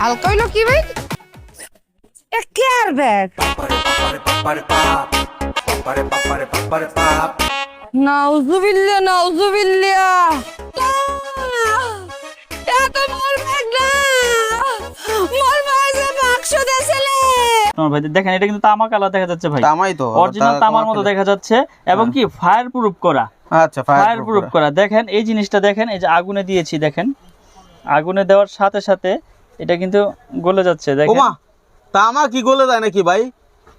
হালকা হইল কি কেয়ার ব্যাগ নাউজুবিল্লা নাউজুবিল্লা তোমার ভাই দেখেন এটা কিন্তু তামা কালার দেখা যাচ্ছে ভাই। তামাই তো অরিজিনাল তামার মতো দেখা যাচ্ছে এবং কি? ফায়ার প্রুফ করা। আচ্ছা ফায়ার প্রুফ করা। দেখেন এই জিনিসটা দেখেন এই যে আগুনে দিয়েছি দেখেন। আগুনে দেওয়ার সাথে সাথে এটা কিন্তু গলে যাচ্ছে, দেখেন। তা তামা কি গলে যায় নাকি ভাই?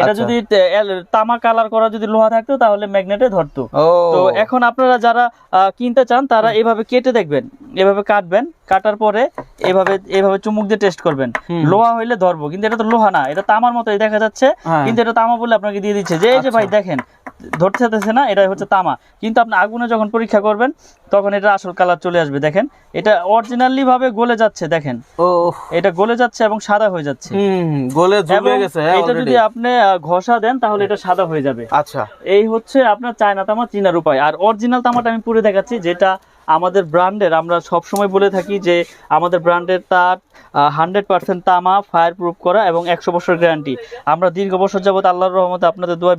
এটা আচ্ছা। যদি তামা কালার করা যদি লোহা থাকতো তাহলে ম্যাগনেটে ধরতো। তো এখন আপনারা যারা কিনতে চান তারা এভাবে কেটে দেখবেন এভাবে কাটবেন কাটার পরে এভাবে এভাবে চুমুক দিয়ে টেস্ট করবেন। লোহা হইলে ধরবো কিন্তু এটা তো লোহা না এটা তামার মতো দেখা যাচ্ছে। হ্যাঁ। কিন্তু এটা তামা বলে আপনাকে দিয়ে দিচ্ছে। যে এই যে ভাই দেখেন ধরতে চাইতেছে না এটা হচ্ছে তামা। কিন্তু আপনি আগুনে যখন পরীক্ষা করবেন তখন এটা আসল কালার চলে আসবে দেখেন। এটা অরিজিনালি ভাবে গলে যাচ্ছে দেখেন। ও এটা গলে যাচ্ছে এবং সাদা হয়ে যাচ্ছে। হুম গলে ঝুলে গেছে হ্যাঁ এটা যদি আপনি ঘষা দেন তাহলে এটা সাদা হয়ে যাবে। আচ্ছা। এই হচ্ছে আপনার চায়না তামা চিনার উপায়। আর অরিজিনাল তামাটা আমি পুরো দেখাচ্ছি যেটা আমাদের ব্র্যান্ডের আমরা সব সময় বলে থাকি যে আমাদের ব্র্যান্ডের তার হান্ড্রেড পার্সেন্ট তামা ফায়ার প্রুফ করা এবং একশো বছর গ্যারান্টি আমরা দীর্ঘ বছর যাবত আল্লাহর রহমতে আপনাদের দোয়া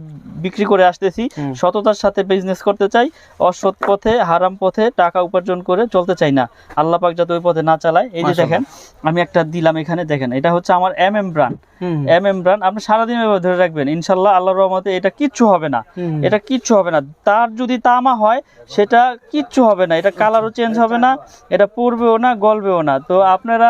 বিক্রি করে আসতেছি। সততার সাথে বিজনেস করতে চাই অসৎ পথে হারাম পথে টাকা উপার্জন করে চলতে চাই না। আল্লাহ পাক যাতে ওই পথে না চালায় এই যে দেখেন আমি একটা দিলাম এখানে দেখেন এটা হচ্ছে আমার M M brand M M brand আপনি সারাদিন এভাবে ধরে রাখবেন ইনশাল্লাহ আল্লাহর রহমতে এটা কিচ্ছু হবে না। এটা কিচ্ছু হবে না। তার যদি তামা হয় সেটা কিচ্ছু হবে না। এটা কালারও চেঞ্জ হবে না এটা পড়বেও না গলবেও না। তো আপনারা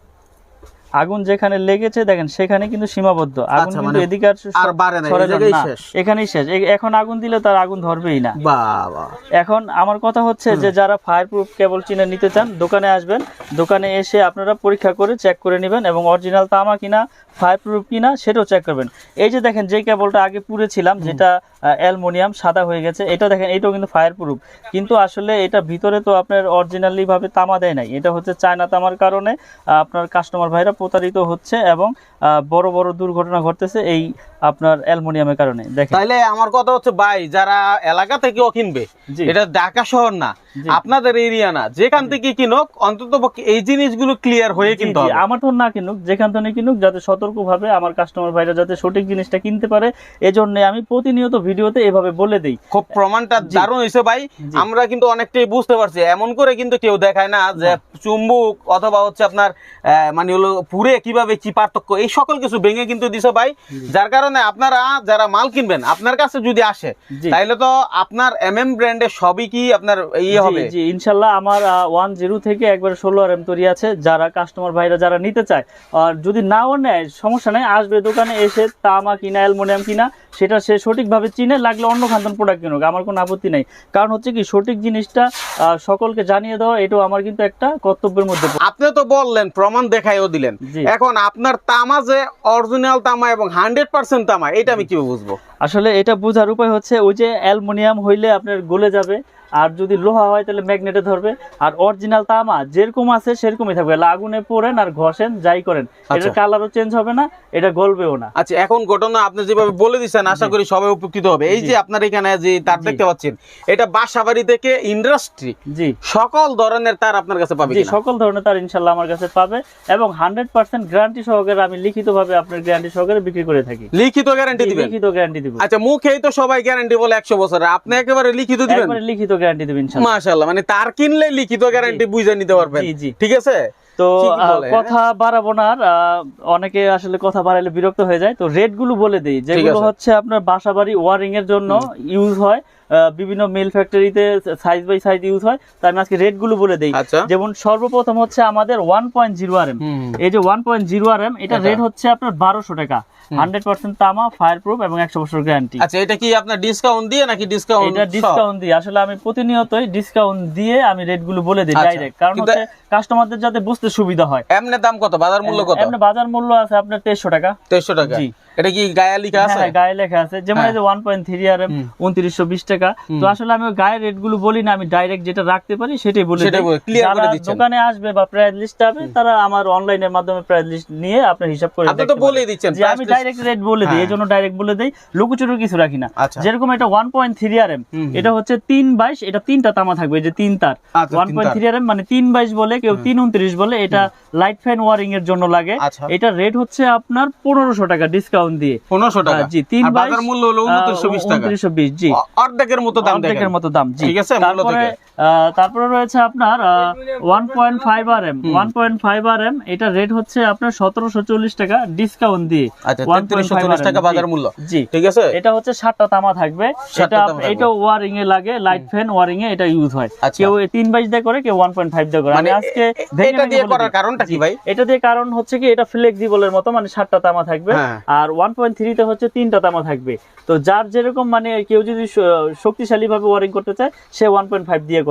আগুন যেখানে লেগেছে দেখেন সেখানে কিন্তু সীমাবদ্ধ। আগুন আচ্ছা, কিন্তু মানে এদিকে আর স- আর বাড়ে না, এই সরাইলাম জায়গায় না। শেষ। এখানেই শেষ। এখন আগুন দিলে তার আগুন ধরবেই না। এখন আমার কথা হচ্ছে যে যারা ফায়ার প্রুফ কেবল চিনে নিতে চান দোকানে আসবেন। দোকানে এসে আপনারা পরীক্ষা করে চেক করে নেবেন এবং অরিজিনাল তামা কিনা ফায়ার প্রুফ কিনা সেটাও চেক করবেন। এই যে দেখেন যে কেবলটা আগে পুড়েছিলাম যেটা অ্যালমোনিয়াম সাদা হয়ে গেছে এটা দেখেন এটাও কিন্তু ফায়ার প্রুফ কিন্তু আসলে এটা ভিতরে তো আপনার অরিজিনালি ভাবে তামা দেয় নাই। এটা হচ্ছে চায়না তামার কারণে আপনার কাস্টমার ভাইরা প্রতারিত হচ্ছে এবং আহ, বড় বড় দুর্ঘটনা ঘটতেছে এই আপনার অ্যালমোনিয়ামের কারণে দেখেন তাইলে আমার কথা হচ্ছে ভাই যারা এলাকা থেকেও কিনবে। এটা ঢাকা শহর না। আপনাদের এরিয়া না যেখান থেকে কিনুক অন্তত এই জিনিসগুলো ক্লিয়ার হয়ে কিনতে আমার তো না কিনুক যেখান থেকে কিনুক যাতে সতর্কভাবে আমার কাস্টমার ভাইরা যাতে সঠিক জিনিসটা কিনতে পারে। এজন্য আমি প্রতিনিয়ত ভিডিওতে এভাবে বলে দেই। খুব প্রমাণটা দারুণ হয়েছে ভাই। আমরা কিন্তু অনেকটাই বুঝতে পারছি এমন করে কিন্তু কেউ দেখায় না যে চুম্বুক অথবা হচ্ছে আপনার মানে হলো পুরে কীভাবে কি পার্থক্য এই সকল কিছু ভেঙে কিন্তু দিছে ভাই। যার কারণে আপনারা যারা মাল কিনবেন আপনার কাছে যদি আসে জি। তাইলে তো আপনার এম এম ব্র্যান্ডের সবই কি আপনার ইয়ে জি, হবে। জি ইনশাল্লাহ আমার ওয়ান জিরো থেকে একবার ষোলো আর এম তৈরি আছে যারা কাস্টমার ভাইরা যারা নিতে চায়। আর যদি নাও নেয় সমস্যা নেই আসবে দোকানে এসে তামা কিনা অ্যালমোনিয়াম কিনা সেটা সে সঠিকভাবে চিনে লাগলে অন্য খান্তন প্রোডাক্ট কিনুক আমার কোনো আপত্তি নেই। কারণ হচ্ছে কি সঠিক জিনিসটা সকলকে জানিয়ে দেওয়া এটাও আমার কিন্তু একটা কর্তব্যের মধ্যে আপনি তো বললেন প্রমাণ দেখাইও দিলেন। এখন আপনার তামা যে অরিজিনাল তামা এবং হান্ড্রেড পার্সেন্ট তামা এটা আমি কীভাবে বুঝব? আসলে এটা বোঝার উপায় হচ্ছে ওই যে অ্যালুমিনিয়াম হইলে আপনার গলে যাবে আর যদি লোহা হয় তাহলে ম্যাগনেটে ধরবে। আর অরিজিনাল তামা যেরকম আছে সেরকমই থাকবে। আগুনে পোড়েন আর ঘষেন যাই করেন। এটার কালারও চেঞ্জ হবে না এটা গলবেও না। আচ্ছা এখন ঘটনা আপনি যেভাবে বলে দিচ্ছেন আশা করি সবাই উপকৃত হবে। এই যে আপনার এখানে যে তার দেখতে পাচ্ছেন এটা বাসাবাড়ি থেকে ইন্ডাস্ট্রি জি। সকল ধরনের তার আপনার কাছে পাবে জি সকল ধরনের তার ইনশাল্লাহ আমার কাছে পাবে এবং হান্ড্রেড পার্সেন্ট গ্যারান্টি সহকারে আমি লিখিতভাবে আপনার গ্যারান্টি সহকারে বিক্রি করে থাকি। লিখিত গ্যারান্টি দিবেন? লিখিত গ্যারান্টি দিব। আচ্ছা মুখেই তো সবাই গ্যারান্টি বলে একশো বছর আপনি একেবারে লিখিত দিবেন? একবারে লিখিত গ্যারান্টি দেবেন মাসাল্লাহ মাশাআল্লাহ মানে তার কিনলে লিখিত গ্যারান্টি বুঝে নিতে পারবেন। ঠিক আছে? তো। কথা বাড়াবো না অনেকে আসলে কথা বাড়াইলে বিরক্ত হয়ে যায়। তো রেটগুলো বলে দিই যেগুলো হচ্ছে আপনার বাসা বাড়ি ওয়ারিং এর জন্য ইউজ হয় বিভিন্ন মিল ফ্যাক্টরিতে সাইজ বাই সাইজ ইউজ হয় তাই আমি আজকে রেটগুলো বলে দিই। আচ্ছা। যেমন সর্বপ্রথম হচ্ছে আমাদের one point zero R M এই যে one point zero R M এটা। রেট হচ্ছে আপনার বারোশো টাকা। হান্ড্রেড পার্সেন্ট তামা ফায়ার প্রুফ এবং একশো বছর গ্যারান্টি আচ্ছা এটা কি আপনার ডিসকাউন্ট দিয়ে নাকি ডিসকাউন্ট এটা ডিসকাউন্ট দিই আসলে আমি প্রতিনিয়তই ডিসকাউন্ট দিয়ে আমি রেটগুলো বলে দিই আচ্ছা। ডাইরেক্ট কারণ কিন্তু- হচ্ছে কাস্টমারদের যাতে বুঝতে সুবিধা হয় এমনি দাম কত বাজার মূল্য কত এমনি বাজার মূল্য আছে আপনার তেইশশো টাকা তেইশশো টাকা জি। এটা কি গায়ে লিখা আছে হ্যাঁ, গায়ে লেখা আছে যেমন এই যে one point three R M হুম। উনত্রিশশো বিশ টাকা তো আসলে আমি গায়ের রেটগুলো বলি না আমি ডাইরেক্ট যেটা রাখতে পারি সেটাই বলে। বলে- clear করে যারা দিচ্ছেন। দোকানে আসবে বা প্রাইস লিস্ট হবে তারা আমার অনলাইনের মাধ্যমে প্রাইস লিস্ট নিয়ে আপনার হিসাব করে আপনি তো। বলেই দিচ্ছেন, যে আমি ডাইরেক্ট রেট বলে দিই হ্যাঁ। এই জন্য ডাইরেক্ট বলে দিই লুকুচুরু কিছু রাখি না আচ্ছা। যেরকম এটা ওয়ান পয়েন্ট থ্রি আর। এটা হচ্ছে তিন বাইশ এটা তিনটা তামা থাকবে এই যে তিন তার আচ্ছা, ওয়ান তিন পয়েন্ট তার। থ্রি আর এম মানে তিন বাইশ বলে কেউ তিন উনত্রিশ বলে এটা লাইট ফ্যান ওয়ারিং এর জন্য লাগে। আচ্ছা। এটা রেট হচ্ছে আপনার পনেরোশো টাকা ডিসকাউন্ট দিয়ে। পনেরোশো টাকা। জি তিন বাজার মূল্য হলো উনত্রিশশো বিশ টাকা। উনত্রিশশো বিশ জি। অর্ধেকের মতো দাম অর্ধেকের মতো দাম জি। ঠিক আছে, তারপরে তারপরে রয়েছে আপনার one point five R M one point five R M এটা রেট হচ্ছে আপনার সতেরোশো চল্লিশ টাকা ডিসকাউন্ট দিয়ে আচ্ছা 1.5 তেত্রিশশো টাকা বাজার মূল্য। জি। ঠিক আছে? এটা হচ্ছে সাতটা তামা থাকবে। এটা এটা ওয়ারিং এ লাগে লাইট ফ্যান ওয়ারিং এ এটা ইউজ হয়। আচ্ছা। কেউ তিন বাইশ দিয়ে করে কেউ ওয়ান পয়েন্ট ফাইভ দিয়ে করে। মানে আমি আজকে এটা দিয়ে করার কারণটা কি ভাই? এটা দিয়ে কারণ হচ্ছে কি এটা ফ্লেক্সিবলের মতো মানে সাতটা তামা থাকবে। হ্যাঁ। আর ওয়ান পয়েন্ট থ্রিতে হচ্ছে তিনটা তামা থাকবে। তো যার যেরকম মানে কেউ যদি শক্তিশালী ভাবে ওয়ারিং করতে চায় সে ওয়ান পয়েন্ট ফাইভ দিয়ে করে।